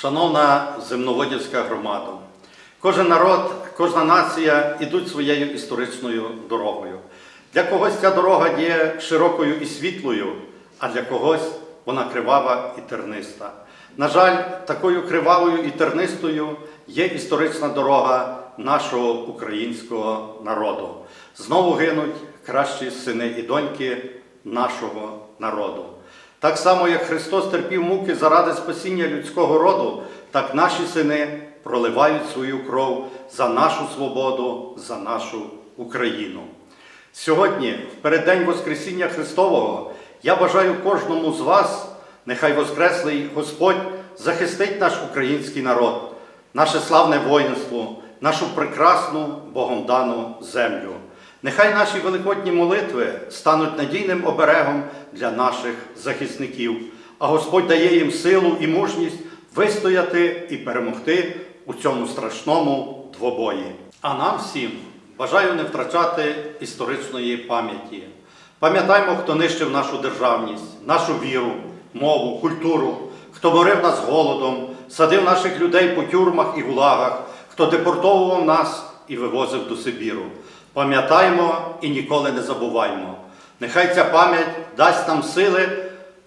Шановна земноводівська громада, кожен народ, кожна нація ідуть своєю історичною дорогою. Для когось ця дорога є широкою і світлою, а для когось вона кривава і терниста. На жаль, такою кривавою і тернистою є історична дорога нашого українського народу. Знову гинуть кращі сини і доньки нашого народу. Так само, як Христос терпів муки заради спасіння людського роду, так наші сини проливають свою кров за нашу свободу, за нашу Україну. Сьогодні, в переддень Воскресіння Христового, я бажаю кожному з вас, нехай Воскреслий Господь захистить наш український народ, наше славне воїнство, нашу прекрасну Богом дану землю. Нехай наші великодні молитви стануть надійним оберегом для наших захисників, а Господь дає їм силу і мужність вистояти і перемогти у цьому страшному двобої. А нам всім бажаю не втрачати історичної пам'яті. Пам'ятаймо, хто нищив нашу державність, нашу віру, мову, культуру, хто морив нас голодом, садив наших людей по тюрмах і гулагах, хто депортовував нас і вивозив до Сибіру. Пам'ятаймо і ніколи не забуваймо. Нехай ця пам'ять дасть нам сили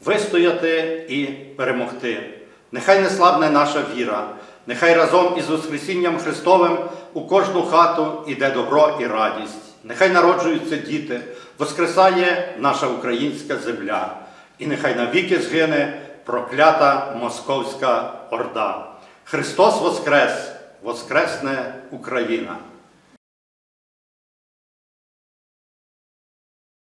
вистояти і перемогти. Нехай не слабне наша віра, нехай разом із Воскресінням Христовим у кожну хату іде добро і радість. Нехай народжуються діти, воскресає наша українська земля, і нехай навіки згине проклята московська орда. Христос Воскрес! Воскресне Україна!